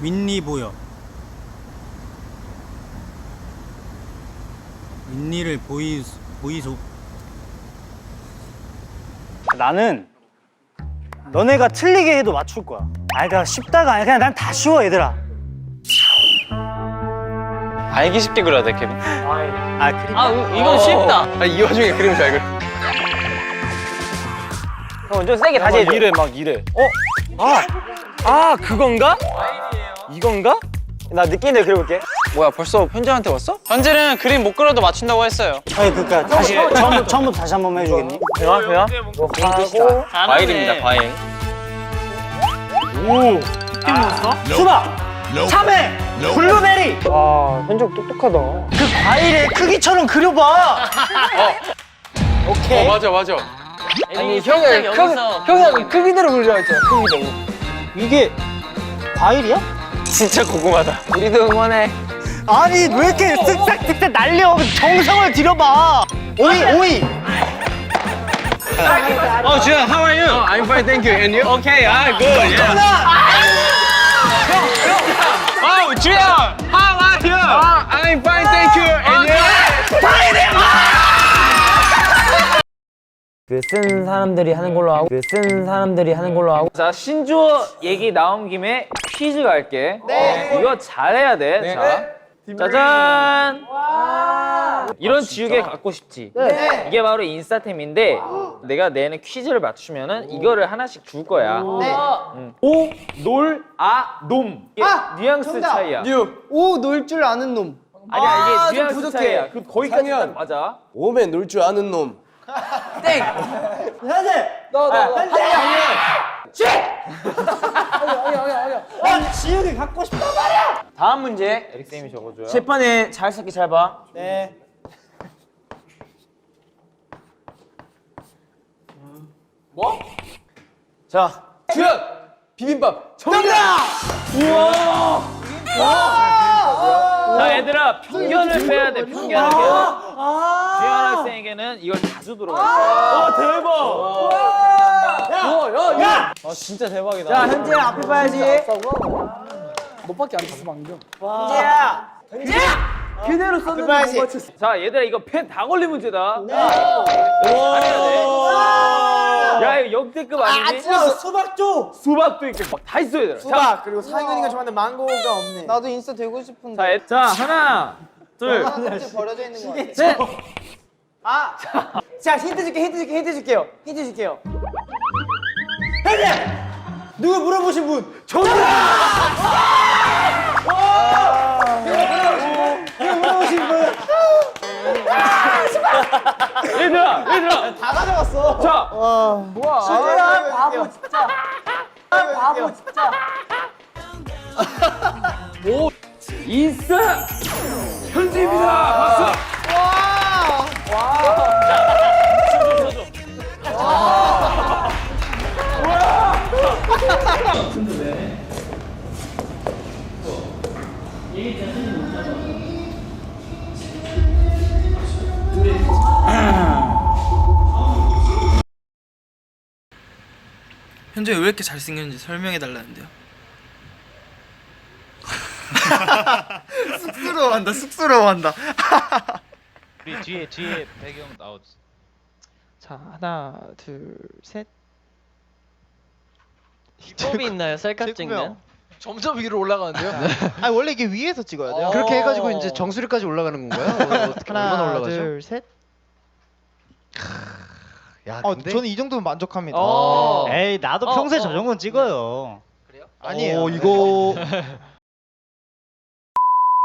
윈니 보여. 윈니를 보이 보이소. 나는 너네가 틀리게 해도 맞출 거야. 아니 그냥 쉽다가 아니야. 그냥 난 다 쉬워 얘들아. 알기 쉽게 그려야 돼, 케빈. 아 그림. 아 이건 쉽다. 아, 이 와중에 그림 잘 그려. 형, 좀 세게 다시 해줘. 이래, 막 이래. 어? 아, 아, 그건가? 이건가? 나 느낀 대로 그려볼게. 뭐야, 벌써 현재한테 왔어? 현재는 그림 못 그려도 맞춘다고 했어요. 아니 그러니까 다시 처음 처음부터 다시 한 번만 해주겠니? 배워, 배워. 하고 과일입니다, 과일. 수박, 참외, 블루베리. 아, 현정 똑똑하다. 그 과일의 크기처럼 그려봐. 어, 맞아, 맞아. 아니, 형이 여기서 형이 크기대로 그려야죠. 크기대로. 이게 과일이야? 진짜 궁금하다. 우리도 응원해. 아니 왜 이렇게 쓱싹 쓱싹 날려? 정성을 들여봐. 오이 오이. 어, 주현, how are you? I'm fine, thank you. And you? Okay, ah, good. Yeah. Oh, 주현, how are you? I'm fine, thank you. And you? 그쓴 사람들이 하는 걸로 하고 그쓴 사람들이 하는 걸로 하고 자 신주어 얘기 나온 김에 퀴즈 갈게. 네. 이거 잘해야 돼. 자. 짜잔. 이런 지우개 갖고 싶지? 이게 바로 인싸템인데 내가 내는 퀴즈를 맞추면은 이거를 하나씩 줄 거야. 응. 오, 놀, 아, 놈. 이게 뉘앙스 차이야. 오놀 줄 아는 놈. 아니야 이게 뉘앙스 차이야. 그 거기까지 딱 맞아. 오메 놀 줄 아는 놈. 지우개 갖고 싶다. 다음 문제 에릭 쌤이 적어줘요 칠판에 잘 새끼 잘봐 네. 자 주연 비빔밥. 정답. 자 얘들아 편견을 빼야 돼 편견을 빼야 돼 주현 학생에게는 이걸 다 주도록 할게 야 야 아 진짜 대박이다 자 현재야 앞에 봐야지. 너밖에 안 탔어 방금. 현재야. 현재야. 그대로 썼는데 못 맞췄어. 자 얘들아 이거 펜 다 걸린 문제다 잘해야 돼야 이거 역대급 아니니? 수박 줘. 수박도 있고 막 다 있어 얘들아 자, 수박 그리고 상현이가 좋아하는 망고가 없네. 나도 인스타 되고 싶은데. 자, 얘- 자 하나 둘 하나씩 버려져 있는 거 같아. 셋. 아. 자 힌트 줄게 힌트 줄게 힌트 줄게요. 힌트 줄게요. 누구 물어보신 분? 얘들아 얘들아. 다 가져갔어. 자. 수진아 바보 진짜. 바보 진짜. 인싸! 현지입니다. 박수 현재 왜 이렇게 잘생겼는지 설명해 달라는데요. 쑥스러워한다 쑥스러워한다. 우리 뒤에 뒤에 배경 나오지. 자 하나 둘 셋. 비법이 있나요? 셀카 찍는? 점점 위로 올라가는데요? 아 원래 이게 위에서 찍어야 돼요. 그렇게 해가지고 이제 정수리까지 올라가는 건가요? 어떻게 얼마나 하나 올라가죠? 둘 셋. 야 어, 근데 저는 이 정도면 만족합니다. 어. 에이 나도 어, 평소에 어. 저 정도는 찍어요. 아니에요. 어, 이거